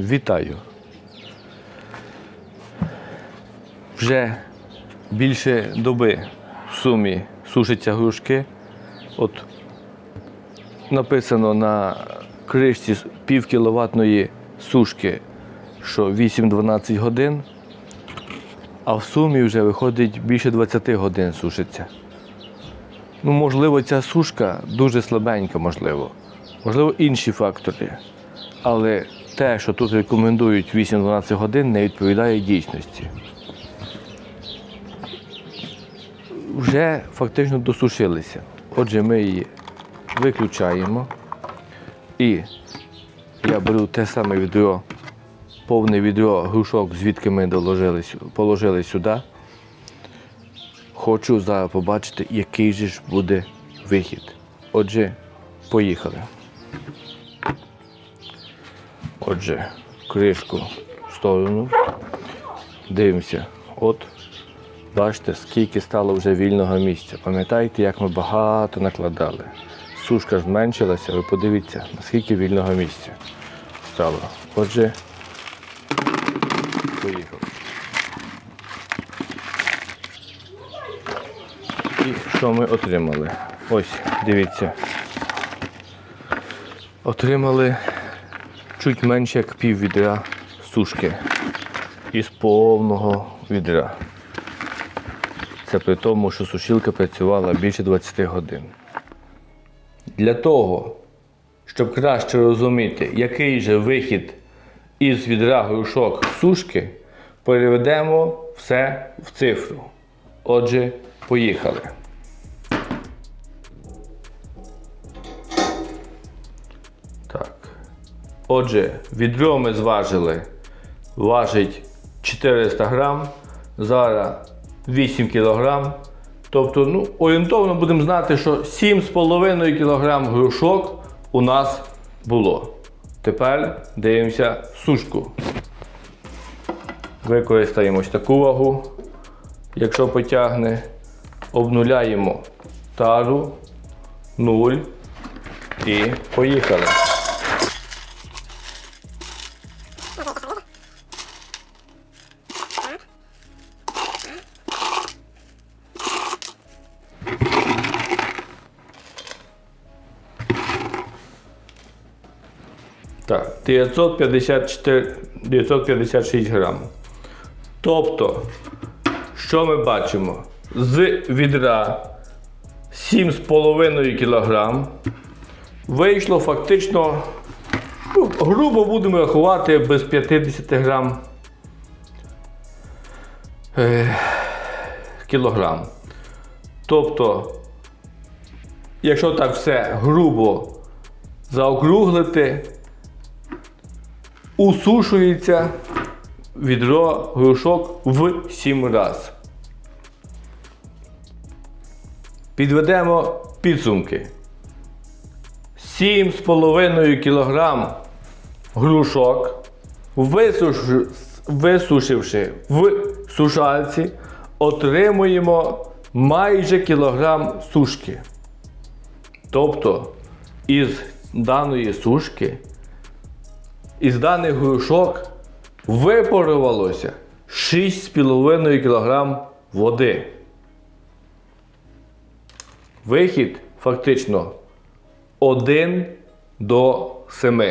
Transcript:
вітаю. Вже більше доби в сумі сушаться грушки. От написано на кришці пів кіловатної сушки, що 8-12 годин, а в сумі вже виходить більше 20 годин сушиться. Ну, можливо, ця сушка дуже слабенька, можливо. Можливо, інші фактори. Але те, що тут рекомендують 8-12 годин, не відповідає дійсності. Вже фактично досушилися. Отже, ми її виключаємо. І я беру те саме відро, повне відро грушок, звідки ми доложили, положили сюди. Хочу зараз побачити, який же ж буде вихід. Отже, поїхали. Отже, кришку в сторону. Дивимося. От, бачите, скільки стало вже вільного місця. Пам'ятаєте, як ми багато накладали. Сушка зменшилася, ви подивіться, наскільки вільного місця стало. Отже, поїхали. І що ми отримали? Ось, дивіться. Отримали чуть менше як пів відра сушки із повного відра. Це при тому, що сушілка працювала більше 20 годин. Для того, щоб краще розуміти, який же вихід із відра грушок сушки, переведемо все в цифру. Отже, поїхали. Отже, відро ми зважили, важить 400 грам, зараз 8 кілограм. Тобто, ну, орієнтовно будемо знати, що 7,5 кг грушок у нас було. Тепер дивимося сушку. Використаємо ось таку вагу, якщо потягне. Обнуляємо тару, 0 і поїхали. Так, 954, 956 грам. Тобто, що ми бачимо? З відра 7,5 кг вийшло фактично, ну, грубо будемо рахувати без 50 грам е, кілограм. Тобто, якщо так все грубо заокруглити, усушується відро грушок в 7 разів. Підведемо підсумки. 7,5 кг грушок, висушивши в сушарці, отримуємо майже кілограм сушки. Тобто із даної сушки із даних грушок випарувалося 6,5 кг води. Вихід фактично 1 до 7.